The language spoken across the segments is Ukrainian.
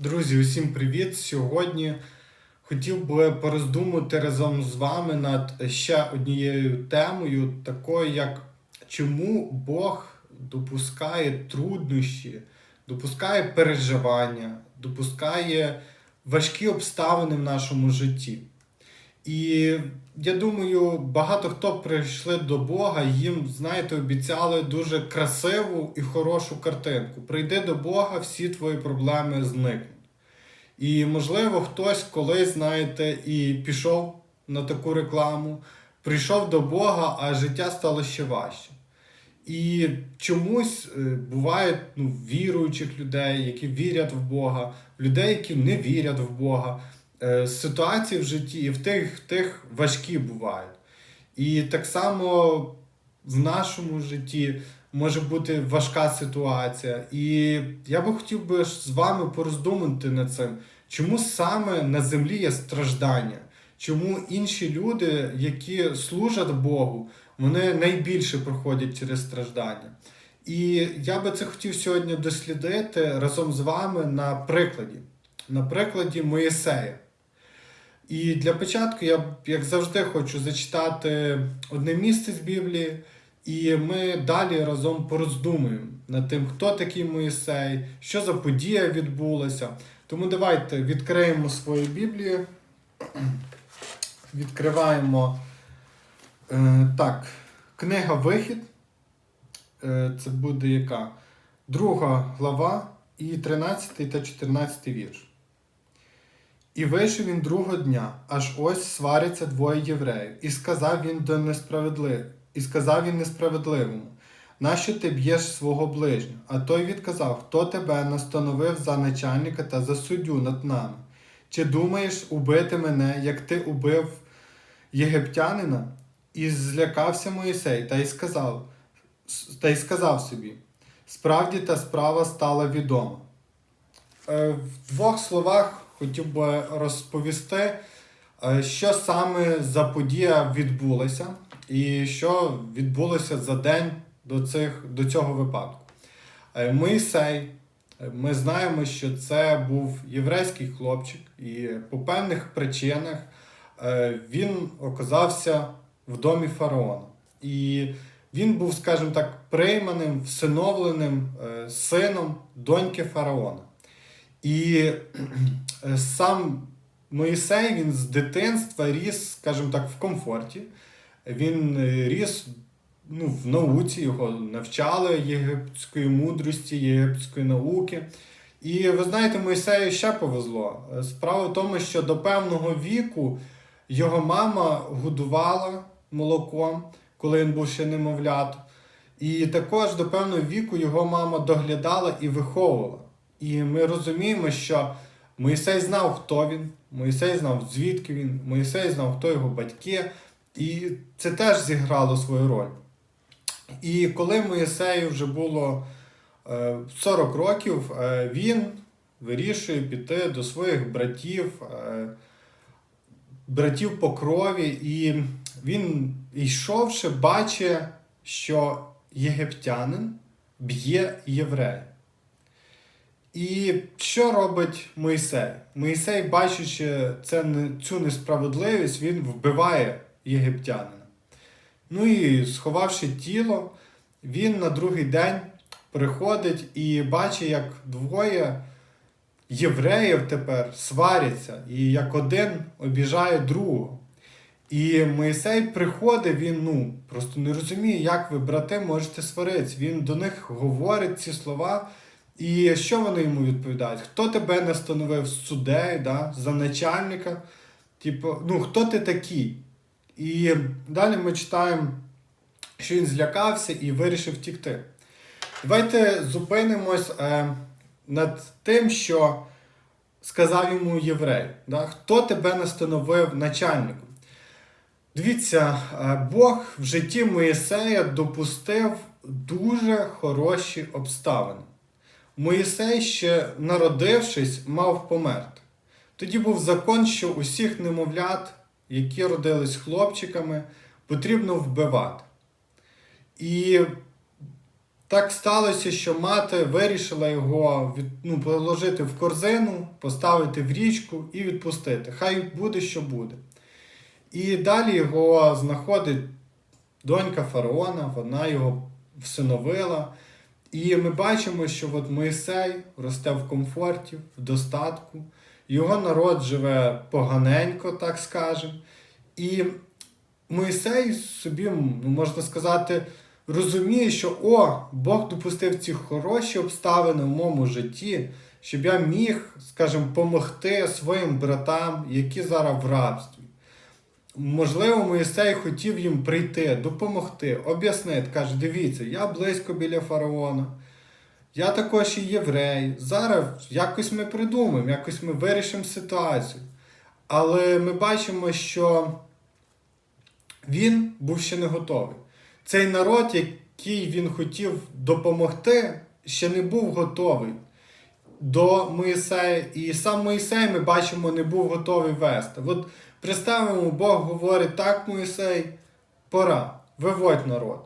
Друзі, усім привіт! Сьогодні хотів би пороздумати разом з вами над ще однією темою, такою як чому Бог допускає труднощі, допускає переживання, допускає важкі обставини в нашому житті. І я думаю, багато хто прийшли до Бога, їм, знаєте, обіцяли дуже красиву і хорошу картинку. Прийди до Бога, всі твої проблеми зникнуть. І, можливо, хтось колись, знаєте, і пішов на таку рекламу, прийшов до Бога, а життя стало ще важче. І чомусь е, бувають ну, віруючих людей, які вірять в Бога, людей, які не вірять в Бога. Е, Ситуації в житті і в тих, тих важкі бувають. І так само в нашому житті може бути важка ситуація. І я би хотів би з вами пороздумати над цим, чому саме на землі є страждання, чому інші люди, які служать Богу, вони найбільше проходять через страждання. І я би це хотів сьогодні дослідити разом з вами на прикладі, на прикладі Моїсея. І для початку я, як завжди, хочу зачитати одне місце з Біблії, і ми далі разом пороздумуємо над тим, хто такий Моїсей, що за подія відбулася. Тому давайте відкриємо свою Біблію. Відкриваємо е, так, книга Вихід. Е, це буде яка? Друга глава і 13 та 14 вірш. І вийшов він другого дня, аж ось сваряться двоє євреїв, і сказав він до несправедлив... і сказав він несправедливому, нащо ти б'єш свого ближнього? А той відказав, хто тебе настановив за начальника та за суддю над нами? Чи думаєш убити мене, як ти убив єгиптянина? І злякався Моїсей, та й сказав, та й сказав собі: справді та справа стала відома. Е, В двох словах хотів би розповісти, е, що саме за подія відбулася, і що відбулося за день до, цих, до цього випадку. Е, Моїсей, е, ми знаємо, що це був єврейський хлопчик, і по певних причинах він оказався в домі фараона. І він був, скажімо так, прийманим, всиновленим сином доньки фараона. І е, сам Моїсей він з дитинства ріс, скажімо так, в комфорті. Він е, ріс ну, в науці, його навчали єгипетської мудрості, єгипетської науки. І ви знаєте, Моїсею ще повезло. Е, Справа в тому, що до певного віку його мама годувала молоком, коли він був ще немовлятом. І також до певного віку його мама доглядала і виховувала. І ми розуміємо, що Моїсей знав, хто він, Моїсей знав, звідки він, Моїсей знав, хто його батьки, і це теж зіграло свою роль. І коли Моїсею вже було е, 40 років, е, він вирішує піти до своїх братів, е, братів по крові, і він, йшовши, бачить, що єгиптянин б'є єврея. І що робить Моїсей? Моїсей, бачачи це, цю несправедливість, він вбиває єгиптянина. Ну і сховавши тіло, він на другий день приходить і бачить, як двоє євреїв тепер сваряться, і як один обіжає другого. І Моїсей приходить, він ну, просто не розуміє, як ви, брати, можете сваритися. Він до них говорить ці слова. І що вони йому відповідають? Хто тебе настановив суддею, да, за начальника? Типу, ну хто ти такий? І далі ми читаємо, що він злякався і вирішив втікти. Давайте зупинимось е, над тим, що сказав йому єврей. Да? Хто тебе настановив начальником? Дивіться, е, Бог в житті Моїсея допустив дуже хороші обставини. Моїсей, ще народившись, мав померти. Тоді був закон, що усіх немовлят, які родились хлопчиками, потрібно вбивати. І Так сталося, що мати вирішила його від, ну, положити в корзину, поставити в річку і відпустити. Хай буде, що буде. І далі його знаходить донька фараона, вона його всиновила. І ми бачимо, що от Моїсей росте в комфорті, в достатку, його народ живе поганенько, так скажемо. І Моїсей собі, ну, можна сказати, розуміє, що о, Бог допустив ці хороші обставини в моєму житті, щоб я міг, скажімо, допомогти своїм братам, які зараз в рабстві. Можливо, Моїсей хотів їм прийти, допомогти, об'яснити. Каже, дивіться, я близько біля фараона, я також і єврей. Зараз якось ми придумаємо, якось ми вирішимо ситуацію. Але ми бачимо, що він був ще не готовий. Цей народ, який він хотів допомогти, ще не був готовий до Моїсея. І сам Моїсей, ми бачимо, не був готовий вести. От представимо, Бог говорить, так, Моїсей, пора, виводь народ.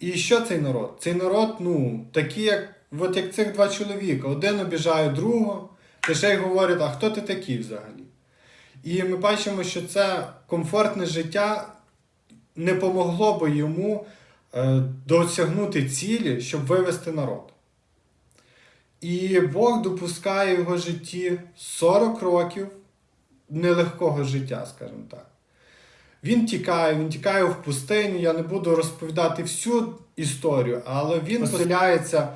І що цей народ? Цей народ, ну, такий, як, от як цих два чоловіка. Один обіжає другого, та ще й говорить, а хто ти такий взагалі? І ми бачимо, що це комфортне життя не помогло би йому е, досягнути цілі, щоб вивести народ. І Бог допускає в його житті 40 років нелегкого життя, скажімо так. Він тікає, він тікає в пустині. Я не буду розповідати всю історію, але він поселяється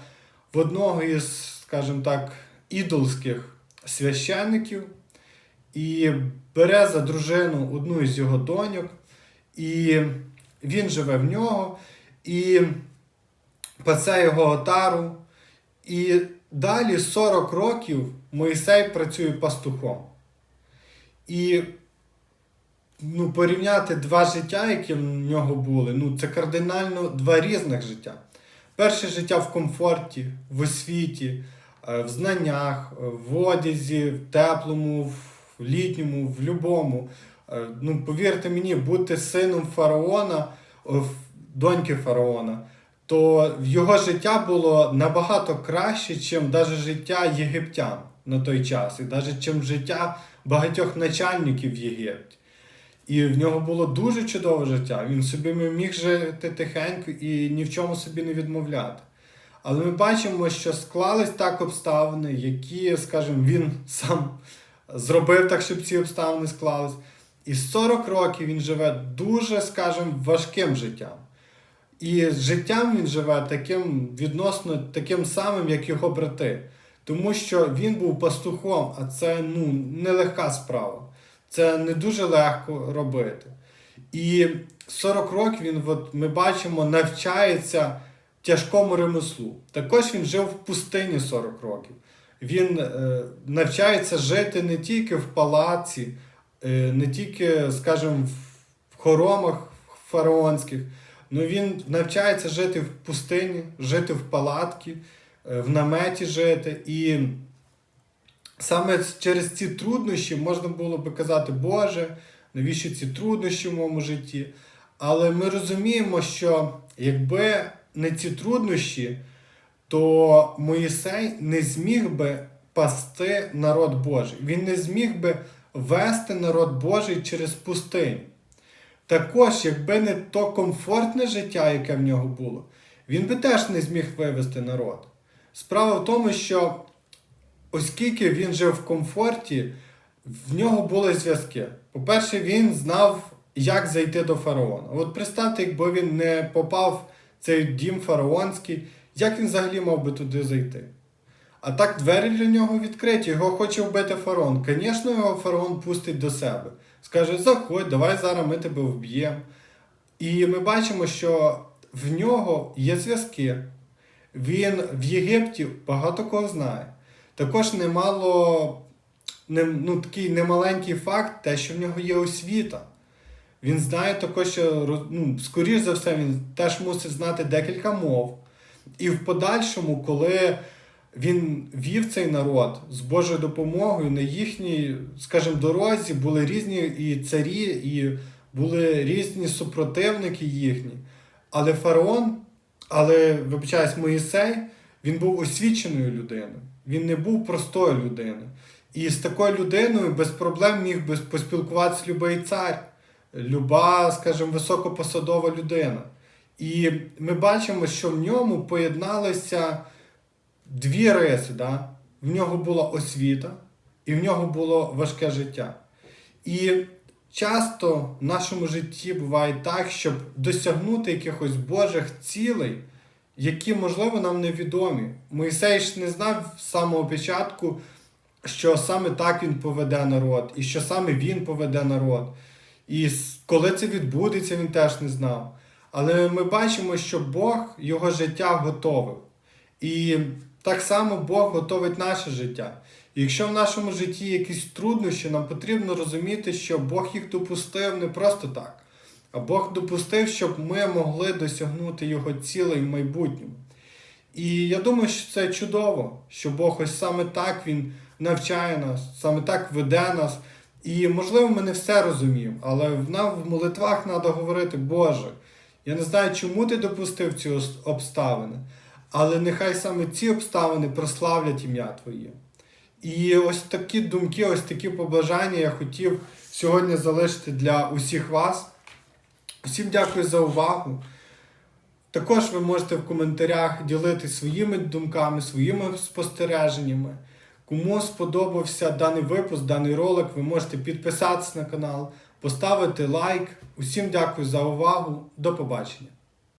в одного із, скажімо так, ідолських священників і бере за дружину одну із його доньок, і він живе в нього, і пасе його отару. І далі 40 років Моїсей працює пастухом. І ну, порівняти два життя, які в нього були, ну, це кардинально два різних життя. Перше життя в комфорті, в освіті, е, в знаннях, е, в одязі, в теплому, в літньому, в любому. Е, Ну, повірте мені, бути сином фараона, доньки фараона, то його життя було набагато краще, ніж навіть життя єгиптян на той час, і навіть чим життя багатьох начальників в Єгипті. І в нього було дуже чудове життя. Він собі міг жити тихенько і ні в чому собі не відмовляти. Але ми бачимо, що склались так обставини, які, скажімо, він сам зробив так, щоб ці обставини склались. І 40 років він живе дуже, скажімо, важким життям. І життям він живе таким відносно таким самим, як його брати. Тому що він був пастухом, а це ну, нелегка справа. Це не дуже легко робити. І 40 років він, от, ми бачимо, навчається тяжкому ремеслу. Також він жив в пустині 40 років. Він е, навчається жити не тільки в палаці, е, не тільки, скажімо, в хоромах фараонських, але він навчається жити в пустині, жити в палатці, в наметі жити. І саме через ці труднощі можна було би казати, Боже, навіщо ці труднощі в моєму житті? Але ми розуміємо, що якби не ці труднощі, то Моїсей не зміг би пасти народ Божий. Він не зміг би вести народ Божий через пустиню. Також, якби не то комфортне життя, яке в нього було, він би теж не зміг вивести народ. Справа в тому, що оскільки він жив в комфорті, в нього були зв'язки. По-перше, він знав, як зайти до фараона. От представте, якби він не попав в цей дім фараонський, як він взагалі мав би туди зайти? А так двері для нього відкриті, його хоче вбити фараон. Звісно, його фараон пустить до себе. Скаже: заходь, давай зараз ми тебе вб'ємо. І ми бачимо, що в нього є зв'язки. Він в Єгипті багато кого знає. Також немало, не, ну, такий немаленький факт, те, що в нього є освіта. Він знає також, що ну, скоріш за все, він теж мусить знати декілька мов. І в подальшому, коли він вів цей народ з Божою допомогою, на їхній, скажімо, дорозі були різні і царі, і були різні супротивники їхні. Але фараон Але, вибачаюсь, Моїсей, він був освіченою людиною. Він не був простою людиною. І з такою людиною без проблем міг би поспілкуватися любий цар, люба, скажімо, високопосадова людина. І ми бачимо, що в ньому поєдналися дві риси. Да? В нього була освіта, і в нього було важке життя. І часто в нашому житті буває так, щоб досягнути якихось Божих цілей, які, можливо, нам невідомі. Мойсей ж не знав з самого початку, що саме так він поведе народ, і що саме він поведе народ. І коли це відбудеться, він теж не знав. Але ми бачимо, що Бог його життя готовив. І так само Бог готовить наше життя. Якщо в нашому житті якісь труднощі, нам потрібно розуміти, що Бог їх допустив не просто так, а Бог допустив, щоб ми могли досягнути його цілей в майбутньому. І я думаю, що це чудово, що Бог ось саме так Він навчає нас, саме так веде нас. І можливо, ми не все розуміємо, але нам в молитвах треба говорити, Боже, я не знаю, чому ти допустив ці обставини, але нехай саме ці обставини прославлять ім'я Твоє. І ось такі думки, ось такі побажання я хотів сьогодні залишити для усіх вас. Всім дякую за увагу. Також ви можете в коментарях ділитися своїми думками, своїми спостереженнями. Кому сподобався даний випуск, даний ролик, ви можете підписатися на канал, поставити лайк. Усім дякую за увагу. До побачення.